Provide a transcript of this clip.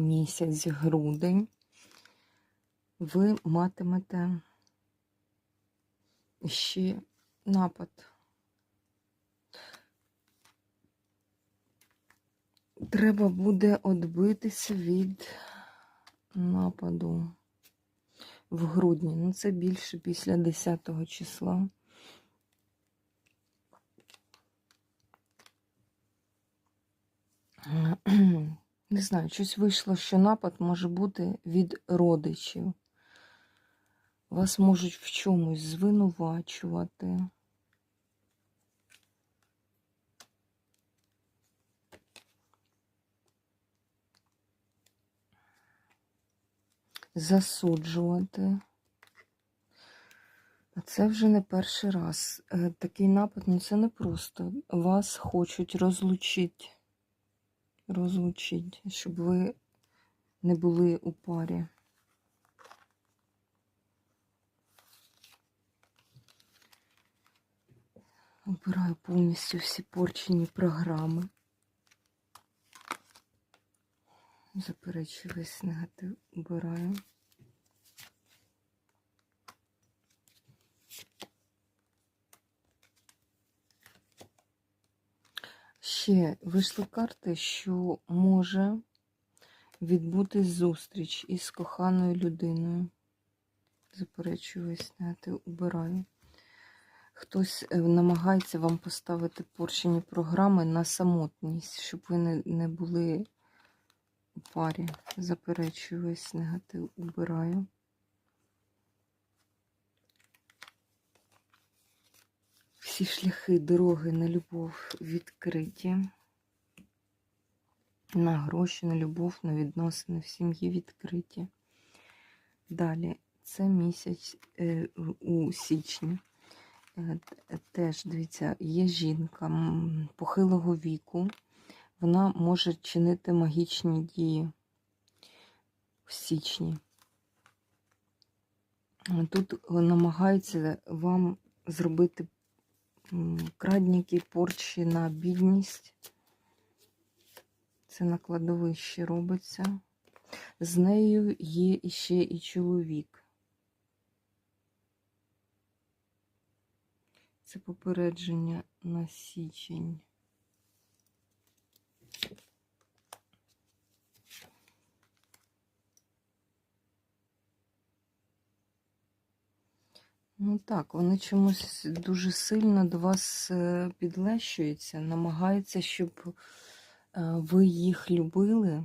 місяць, грудень, ви матимете ще напад. Треба буде відбитися від нападу в грудні. Ну, це більше після 10 числа. Не знаю, щось вийшло, що напад може бути від родичів. Вас можуть в чомусь звинувачувати. Засуджувати. А це вже не перший раз. Е, Такий напад, ну це не просто. Вас хочуть розлучити. Розлучити, щоб ви не були у парі. Обираю повністю всі порчені програми. Заперечу весь негатив. Обираю. Ще вийшли карти, що може відбутись зустріч із коханою людиною. Заперечую весь негатив, убираю. Хтось е, намагається вам поставити порчені програми на самотність, щоб ви не, не були у парі. Заперечую весь негатив, убираю. Всі шляхи дороги на любов відкриті. На гроші, на любов, на відносини в сім'ї відкриті. Далі це місяць е, у січні. Е, Теж, дивіться, є жінка похилого віку. Вона може чинити магічні дії в січні. Тут намагаються вам зробити м, крадніки, порчі на бідність. Це на кладовищі робиться. З нею є іще і чоловік. Це попередження на січень. Ну так, вони чомусь дуже сильно до вас е, підлещуються, намагаються, щоб е, ви їх любили,